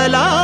ಮಾಡಲಾ